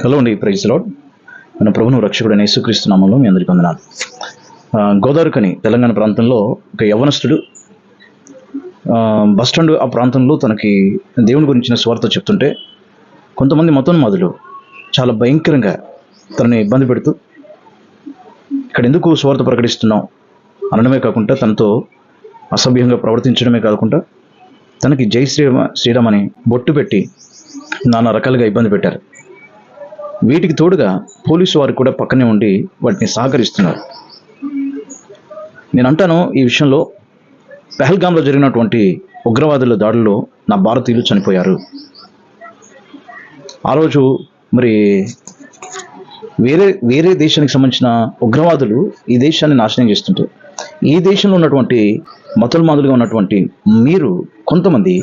Hello అండి praise lord మన ప్రభును రక్షకుడు యేసుక్రీస్తు నామంలో మీ అందరికీ వందనాలు. గోదావరికని తెలంగాణ ప్రాంతంలో ఒక యవనస్తుడు బస్ స్టాండ్ ఆ ప్రాంతంలో తనకి దేవుని గురించిన స్వార్థ చెప్తుంటే కొంతమంది మతోన్మాదులు చాలా భయంకరంగా తనని ఇబ్బంది పెడుతూ ఇక్కడ ఎందుకు స్వార్థ ప్రకటిస్తున్నాం? అనడమే కాకుండా తనతో అసభ్యంగా ప్రవర్తించడమే కాకుండా తనకి జై శ్రీరామ శ్రీరామ్ అని బొట్టు పెట్టి నానా రకాలుగా ఇబ్బంది పెట్టారు. వీటికి తోడుగా పోలీసు వారు కూడా పక్కనే ఉండి వాటిని సహకరిస్తున్నారు. నేను అంటాను ఈ విషయంలో పెహల్గాంలో జరిగినటువంటి ఉగ్రవాదుల దాడుల్లో నా భారతీయులు చనిపోయారు. ఆ రోజు మరి వేరే వేరే దేశానికి సంబంధించిన ఉగ్రవాదులు ఈ దేశాన్ని నాశనం చేస్తుంటే ఈ దేశంలో ఉన్నటువంటి మతోన్మాదులుగా ఉన్నటువంటి మీరు కొంతమంది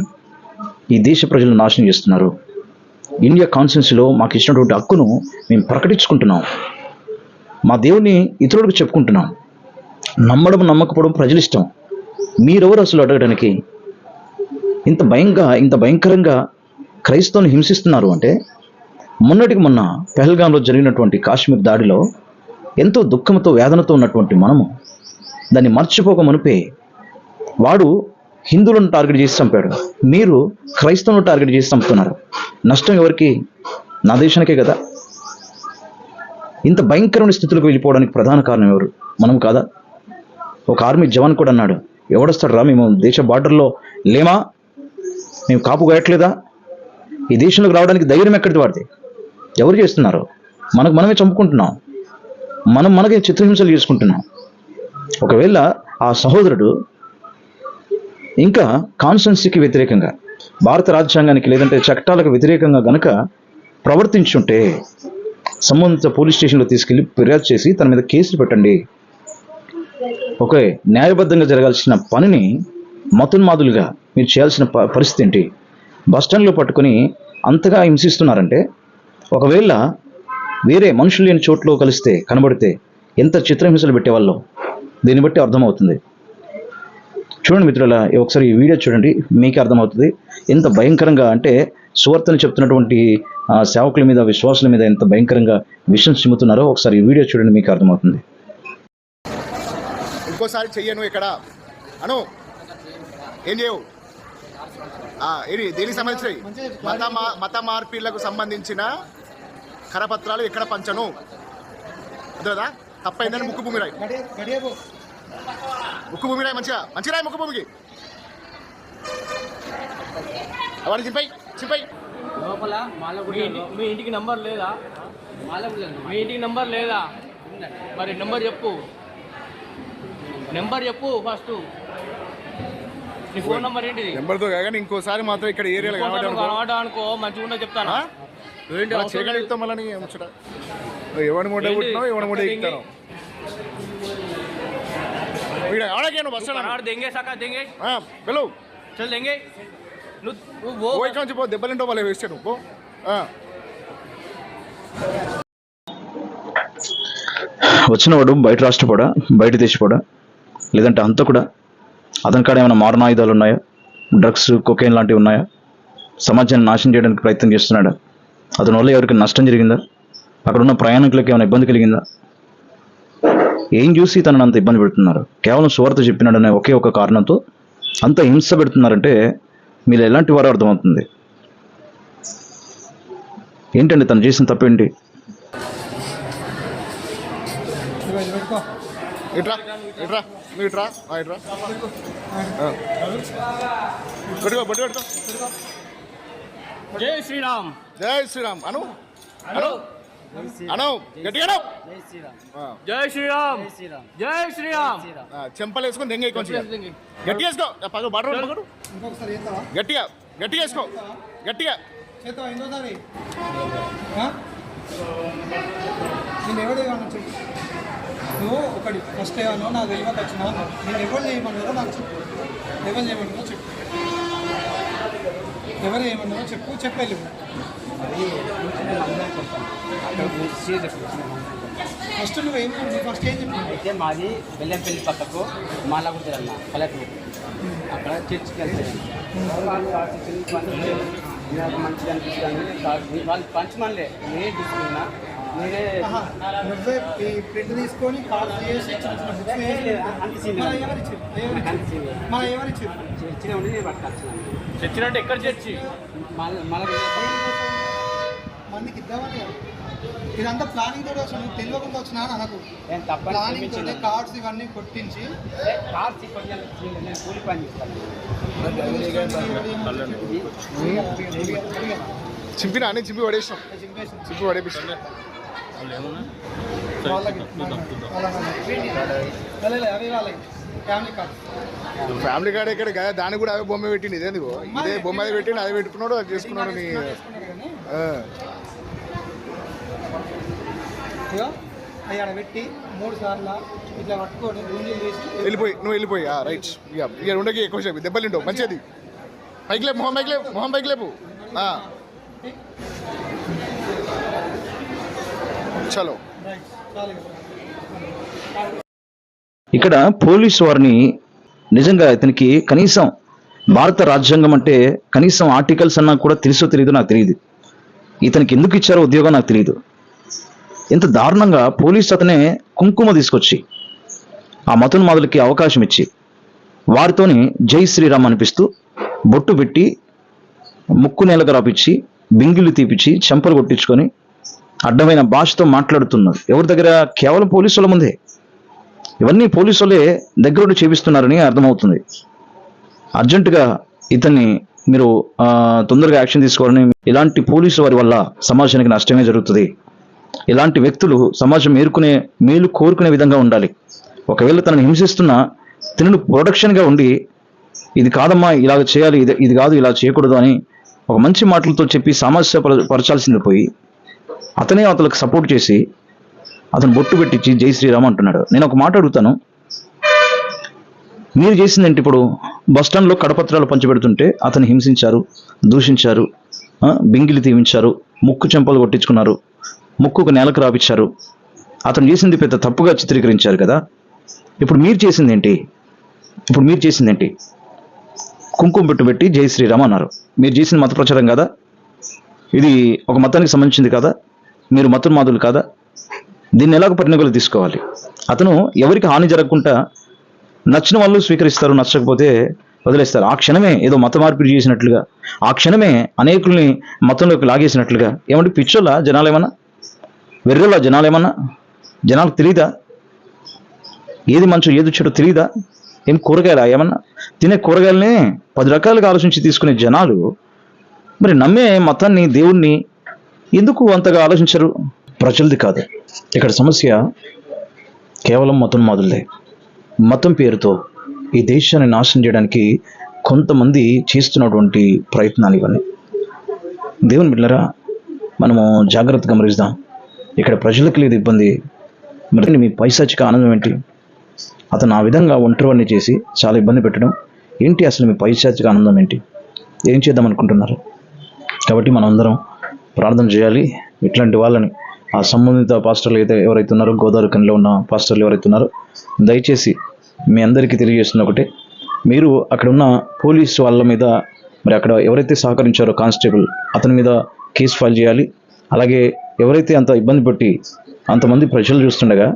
ఈ దేశ ప్రజలను నాశనం చేస్తున్నారు. ఇండియా కాన్స్టిట్యున్సీలో మాకు ఇచ్చినటువంటి హక్కును మేము ప్రకటించుకుంటున్నాం. మా దేవుని ఇతరులకు చెప్పుకుంటున్నాం. నమ్మడం నమ్మకపోవడం ప్రజలు ఇష్టం. మీరెవరు అసలు అడగడానికి ఇంత భయంగా ఇంత భయంకరంగా క్రైస్తవుని హింసిస్తున్నారు అంటే మొన్నటికి మొన్న పెహల్గాంలో జరిగినటువంటి కాశ్మీర్ దాడిలో ఎంతో దుఃఖంతో వేదనతో ఉన్నటువంటి మనము దాన్ని మర్చిపోక మునిపే వాడు హిందువులను టార్గెట్ చేసి చంపాడు. మీరు క్రైస్తవులను టార్గెట్ చేసి చంపుతున్నారు. నష్టం ఎవరికి? నా దేశానికే కదా. ఇంత భయంకరమైన స్థితులకు వెళ్ళిపోవడానికి ప్రధాన కారణం ఎవరు? మనం కాదా? ఒక ఆర్మీ జవాన్ కూడా అన్నాడు ఎవడొస్తాడు రా? మేము దేశ బార్డర్లో లేమా? మేము కాపు కోయట్లేదా ఈ దేశంలోకి రావడానికి ధైర్యం ఎక్కడిది వాడితే ఎవరు చేస్తున్నారు? మనకు మనమే చంపుకుంటున్నాం. మనం మనకే చిత్రహింసలు చేసుకుంటున్నాం. ఒకవేళ ఆ సహోదరుడు ఇంకా కాన్స్టెన్సీకి వ్యతిరేకంగా భారత రాజ్యాంగానికి లేదంటే చట్టాలకు వ్యతిరేకంగా గనక ప్రవర్తించుంటే సంబంధిత పోలీస్ స్టేషన్లో తీసుకెళ్ళి ఫిర్యాదు చేసి తన మీద కేసులు పెట్టండి. ఓకే న్యాయబద్ధంగా జరగాల్సిన పనిని మతున్మాదులుగా మీరు చేయాల్సిన ప పరిస్థితి ఏంటి? బస్ స్టాండ్లో పట్టుకొని అంతగా హింసిస్తున్నారంటే ఒకవేళ వేరే మనుషులు లేని చోట్లో కలిస్తే కనబడితే ఎంత చిత్రహింసలు పెట్టేవాళ్ళో? దీన్ని బట్టి అర్థమవుతుంది. చూడండి మిత్రుల ఒకసారి ఈ వీడియో చూడండి మీకే అర్థమవుతుంది. ఎంత భయంకరంగా అంటే సువార్తను చెప్తున్నటువంటి ఆ, సేవకుల మీద విశ్వాసుల మీద ఎంత భయంకరంగా విషయం చిమ్ముతున్నారో ఒకసారి ఈ వీడియో చూడండి మీకు అర్థమవుతుంది. ఇంకోసారి చెయ్యను ఇక్కడ. అను ఏం చేయవు? దేనికి సంబంధించినవి? మత మత మార్పిళ్ళకు సంబంధించిన కరపత్రాలు ఎక్కడ పంచను? అర్థదా తప్పైందని ముక్కు భూమి రాయి ముక్కు భూమి రాయి మంచిగా. మంచిగా రాయి ముక్కు భూమికి అవన్నీ చింపై చింపై. లోపల మీ ఇంటి మీ ఇంటికి నంబర్ లేదా? మీ ఇంటికి నంబర్ లేదా? మరి నెంబర్ చెప్పు. నెంబర్ చెప్పు ఫస్ట్. నీ ఫోన్ నంబర్ ఏంటిది? నెంబర్తో కానీ ఇంకోసారి మాత్రం ఇక్కడ ఏరియాలో కనబడ్డా అనుకో. మంచిగా ఉండదు చెప్తాను? ఏంటి లేదు. ఎక్కుతాం మళ్ళీ ఎవరి మూట? కుట్టినావు ఎవరి మూట ఎక్కుతాను ఇక్కడ ఆడకేను బస్ నువ్వు కనబడి దెంగే సకా దెంగే వెళ్ళు చల్ దెంగే నువ్వు నువ్వు. ఓ ఇక్కడ నుంచి పో దెబ్బలింటో వాళ్ళు వేస్తాను పో ఆ. వచ్చినవాడు బయట రాష్ట్రపోడా బయట దేశపోడా లేదంటే అంతా కూడా అతని కాడ ఏమైనా మారణాయుధాలు ఉన్నాయా? డ్రగ్స్ కొకైన్ లాంటివి ఉన్నాయా? సమాజాన్ని నాశనం చేయడానికి ప్రయత్నం చేస్తున్నాడా? అతని వల్ల ఎవరికి నష్టం జరిగిందా? అక్కడ ఉన్న ప్రయాణికులకు ఏమైనా ఇబ్బంది కలిగిందా? ఏం చూసి తనని అంత ఇబ్బంది పెడుతున్నారు? కేవలం సువార్త చెప్పినాడనే ఒకే ఒక కారణంతో అంత హింస పెడుతున్నారంటే మీరు ఎలాంటి వారో అర్థమవుతుంది. ఏంటండి తను చేసిన తప్పేంటి ఇట్రా ఇట్రా నువ్వు ఇట్రా ఆ, ఇట్రా. ఆ. పెట్టుకో బొట్టు పెట్టుకో. జై శ్రీరామ్. జై శ్రీరామ్. అను అను. అను గట్టిగా. జై శ్రీరామ్. జై శ్రీరామ్. చెంపలు వేసుకొని దెంగ కొంచెం దెంగే. గట్టిగా వేసుకో. పగ బాట పగడు ఇంకొకసారి చేస్తావా? గట్టిగా గట్టిగా వేసుకో. గట్టిగా. నువ్వు ఒకటి. ఫస్ట్ ఏమన్నా నాకు తెలియక వచ్చినా. నేను ఎవరు చేయమన్నారో నాకు చెప్పు. ఎవరు చేయమన్నారో చెప్పు. ఎవరు ఏమన్నారో చెప్పు. చెప్పేళ్ళు ఫస్ట్ నువ్వు ఏం ఫస్ట్ ఏం అయితే మాది బెల్లంపల్లి పక్కకు మాలగుంటుంది అన్న పల్లెటూరు. అక్కడ చర్చికి వెళ్తాను. నాకు మంచిగా అనిపిస్తుంది వాళ్ళు పంచమనిలే నేనే తీసుకున్నా. నేనే ఆహా, నువ్వే ఈ ప్రింట్ తీసుకొని చర్చిలో ఉండి నేను పట్టుకొచ్చినాను చచ్చినట్టు ఎక్కడ చర్చి? మళ్ళీ మందికి ఇద్దామని. ఇదంతా ప్లానింగ్ తోటి వచ్చిన నువ్వు తెలియకుండా వచ్చినా అని అనకు. నేను తప్పని ప్లానింగ్ తోటి కార్డ్స్ ఇవన్నీ కొట్టించి. నేను కూలి పని చేస్తాను. చింపినా? అని చింపి పడేసినాం. చింపి పడేపిస్తున్నా వాళ్ళకి వాళ్ళకి అవి వాళ్ళకి ఫ్యామిలీ కార్డ్స్ ఫ్యామిలీ కార్డ్ ఎక్కడ? కదా దానికి కూడా అవే బొమ్మ పెట్టింది ఇదేంది ఇగో. ఇదే బొమ్మ అది పెట్టిండు అది పెట్టుకున్నాడు అది చేసుకున్నాడు నీ ఆ. ఇగో అవి ఆడ పెట్టి మూడు సార్లు ఇట్లా పట్టుకొని గుంజీలు చేసి వెళ్ళిపోయి నువ్వు వెళ్ళిపోయి. ఆ, రైట్ ఇక ఇక ఉండకి ఎక్కువ సేపు. దెబ్బలింటావు మంచిది. పైకి లేపు మొహం పైకి లేపు మొహం పైకి లేపు. ఆ. చలో. ఇక్కడ పోలీసు వారిని నిజంగా ఇతనికి కనీసం భారత రాజ్యాంగం అంటే కనీసం ఆర్టికల్స్ అన్నా కూడా తెలుసో తెలియదో నాకు తెలియదు. ఇతనికి ఎందుకు ఇచ్చారో ఉద్యోగం నాకు తెలియదు ఇంత దారుణంగా పోలీసు అతనే కుంకుమ తీసుకొచ్చి ఆ మతోన్మాదులకి అవకాశం ఇచ్చి వారితోని జై శ్రీరామ్ అనిపిస్తూ బొట్టు పెట్టి ముక్కు నేలకు రాపిచ్చి బింగిళ్ళు తీపిచ్చి చెంపలు కొట్టించుకొని అడ్డమైన భాషతో మాట్లాడుతున్నారు. ఎవరి దగ్గర? కేవలం పోలీసుల ముందే. ఇవన్నీ పోలీసులే దగ్గరుండి చేపిస్తున్నారని అర్థమవుతుంది. అర్జెంటుగా ఇతన్ని మీరు తొందరగా యాక్షన్ తీసుకోవాలని ఇలాంటి పోలీసు వారి వల్ల సమాజానికి నష్టమే జరుగుతుంది. ఇలాంటి వ్యక్తులు సమాజం మేలుకునే మేలు కోరుకునే విధంగా ఉండాలి. ఒకవేళ తనని హింసిస్తున్న తినను ప్రొడక్షన్గా ఉండి ఇది కాదమ్మా ఇలాగ చేయాలి ఇది ఇది కాదు ఇలా చేయకూడదు అని ఒక మంచి మాటలతో చెప్పి సమస్య పరచాల్సింది పోయి అతనే అతనికి సపోర్ట్ చేసి అతను బొట్టు పెట్టించి జై శ్రీరామ్ అంటున్నాడు. నేను ఒక మాట అడుగుతాను. మీరు చేసింది ఏంటి ఇప్పుడు? బస్ స్టాండ్లో కడపత్రాలు పంచిపెడుతుంటే అతను హింసించారు దూషించారు బింగిలి తీవించారు ముక్కు చెంపలు కొట్టించుకున్నారు. ముక్కుకు నేలకు రాపిచ్చారు అతను చేసింది పెద్ద తప్పుగా చిత్రీకరించారు కదా. ఇప్పుడు మీరు చేసింది ఏంటి ఇప్పుడు మీరు చేసింది ఏంటి కుంకుమ పెట్టు పెట్టి జై శ్రీరామ్ అన్నారు. మీరు చేసిన మత ప్రచారం కదా? ఇది ఒక మతానికి సంబంధించింది కదా? మీరు మతోన్మాదులు కాదా? దీన్ని ఎలాగ పరిణగలు తీసుకోవాలి? అతను ఎవరికి హాని జరగకుండా నచ్చిన వాళ్ళు స్వీకరిస్తారు నచ్చకపోతే వదిలేస్తారు. ఆ క్షణమే ఏదో మత మార్పిడి చేసినట్లుగా ఆ క్షణమే అనేకుల్ని మతంలోకి లాగేసినట్లుగా. ఏమంటే పిచ్చోళ్ళ జనాలు ఏమన్నా వెర్రలా జనాలు ఏమన్నా జనాలకు తెలియదా ఏది మంచో ఏది చెడు తెలియదా ఏం కూరగాయలా? ఏమన్నా? తినే కూరగాయలనే పది రకాలుగా ఆలోచించి తీసుకునే జనాలు మరి నమ్మే మతాన్ని దేవుణ్ణి ఎందుకు అంతగా ఆలోచించరు? ప్రజలది కాదు. ఇక్కడ సమస్య కేవలం మతం మాదులదే మతం పేరుతో ఈ దేశాన్ని నాశనం చేయడానికి కొంతమంది చేస్తున్నటువంటి ప్రయత్నాలు ఇవన్నీ. దేవుని బిడ్డరా మనము జాగ్రత్తగా గమనిస్తాం ఇక్కడ ప్రజలకు లేదు ఇబ్బంది. మరి మీ పైశాచిక ఆనందం ఏంటి? అతను ఆ విధంగా ఒంటరివాడిని చేసి చాలా ఇబ్బంది పెట్టడం ఏంటి అసలు మీ పైశాచిక ఆనందం ఏంటి? ఏం చేద్దాం అనుకుంటున్నారు? కాబట్టి మనం అందరం ప్రార్థన చేయాలి. ఇట్లాంటి వాళ్ళని ఆ సంబంధిత పాస్టర్లు అయితే ఎవరైతే ఉన్నారో గోదావరి కనిలో ఉన్న పాస్టర్లు ఎవరైతే ఉన్నారో దయచేసి మీ అందరికీ తెలియజేస్తున్న ఒకటే. మీరు అక్కడ ఉన్న పోలీస్ వాళ్ళ మీద మరి అక్కడ ఎవరైతే సహకరించారో కానిస్టేబుల్ అతని మీద కేసు ఫైల్ చేయాలి. అలాగే ఎవరైతే అంత ఇబ్బంది పెట్టి అంతమంది ప్రజలు చూస్తుండగా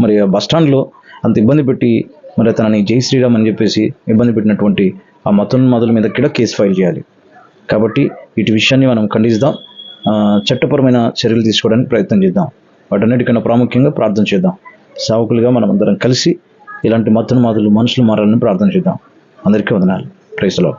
మరి ఆ బస్ స్టాండ్లో అంత ఇబ్బంది పెట్టి మరి తనని జై శ్రీరామ్ అని చెప్పేసి ఇబ్బంది పెట్టినటువంటి ఆ మతోన్మాదుల మీద కూడా కేసు ఫైల్ చేయాలి. కాబట్టి ఇటు విషయాన్ని మనం ఖండిస్తాం. చట్టపరమైన చర్యలు తీసుకోవడానికి ప్రయత్నం చేద్దాం. వాటన్నిటికన్నా ప్రాముఖ్యంగా ప్రార్థన చేద్దాం. సావకులుగా మనం అందరం కలిసి ఇలాంటి మతోన్మాదులు మనుషులు మారాలని ప్రార్థన చేద్దాం. అందరికీ వందనాలు. ప్రైస్లో